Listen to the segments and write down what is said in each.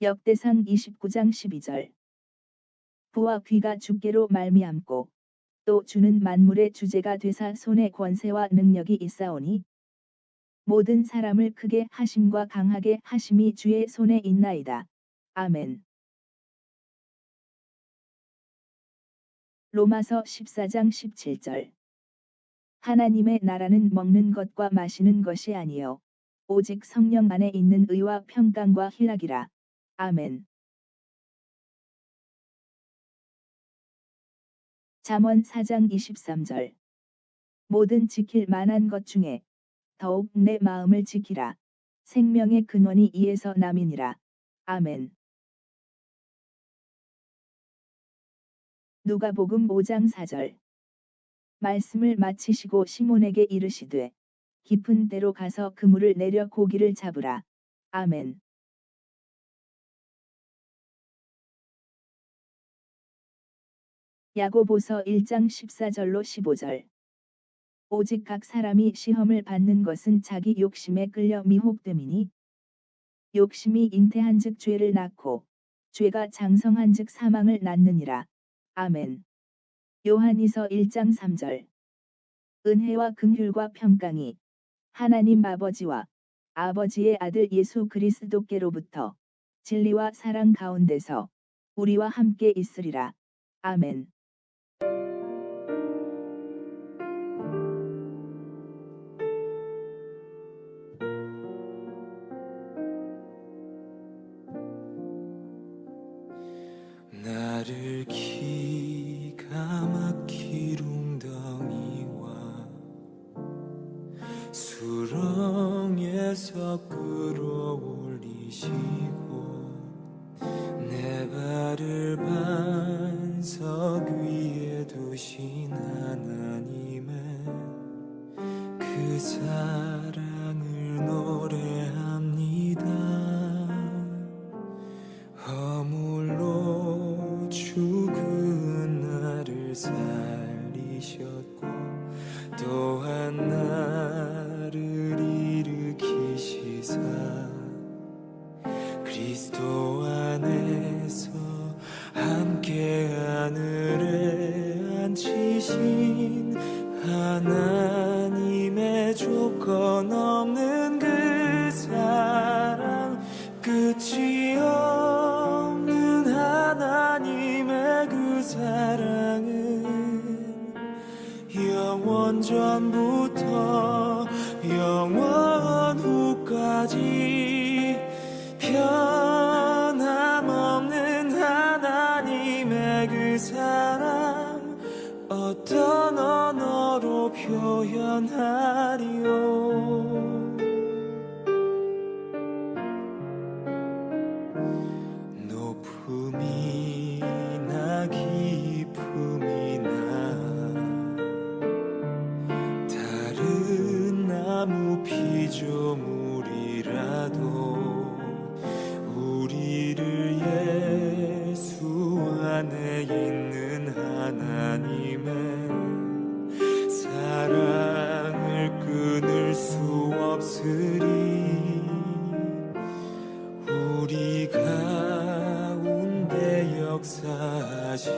역대상 29장 12절 부와 귀가 주께로 말미암고 또 주는 만물의 주제가 되사 손에 권세와 능력이 있사오니 모든 사람을 크게 하심과 강하게 하심이 주의 손에 있나이다. 아멘. 로마서 14장 17절 하나님의 나라는 먹는 것과 마시는 것이 아니요 오직 성령 안에 있는 의와 평강과 희락이라. 아멘. 잠언 4장 23절 모든 지킬 만한 것 중에 더욱 내 마음을 지키라. 생명의 근원이 이에서 남이니라. 아멘. 누가복음 5장 4절 말씀을 마치시고 시몬에게 이르시되 깊은 데로 가서 그물을 내려 고기를 잡으라. 아멘. 야고보서 1장 14절로 15절 오직 각 사람이 시험을 받는 것은 자기 욕심에 끌려 미혹됨이니 욕심이 잉태한즉 죄를 낳고 죄가 장성한즉 사망을 낳느니라. 아멘. 요한이서 1장 3절 은혜와 긍휼과 평강이 하나님 아버지와 아버지의 아들 예수 그리스도께로부터 진리와 사랑 가운데서 우리와 함께 있으리라. 아멘. 나를 기가 막힐 웅덩이와 수렁에서 끌어올리시고 내 발을 반석 위에 두신 하나님의 그 사랑을 노래합 죽은 나를 살리셨고 또한 나를 일으키시사 그리스도 안에서 함께 하늘에 앉히신 하나님의 조건 없는 그 사랑 끝이 없 사랑은 영원 전부터 영원 후까지 변함없는 하나님의 그 사랑 어떤 언어로 표현하리요 피조물이라도 우리를 예수 안에 있는 하나님의 사랑을 끊을 수 없으리. 우리 가운데 역사하시는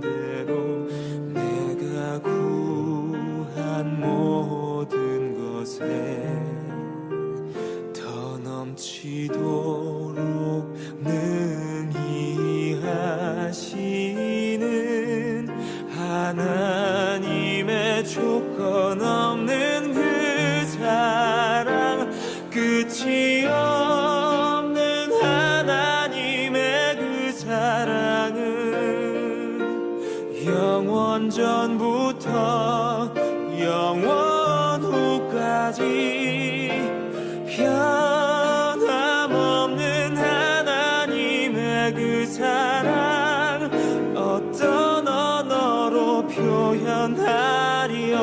대로 내가 구한 것에 더 넘치도록 능히 하시는 하나님의 조건 없는 그 사랑 끝이 없는 하나님의 그 사랑은 영원 전부 표현하리요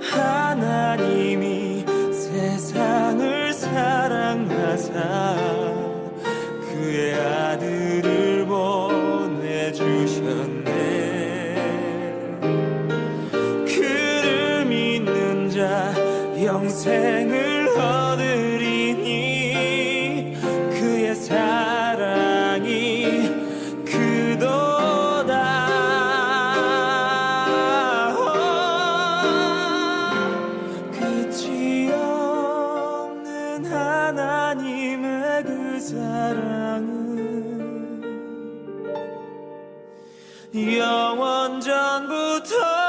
하나님이 세상을 사랑하사 그의 아들을 보내주셨네. 그를 믿는 자 영생을 얻으 영원 전부터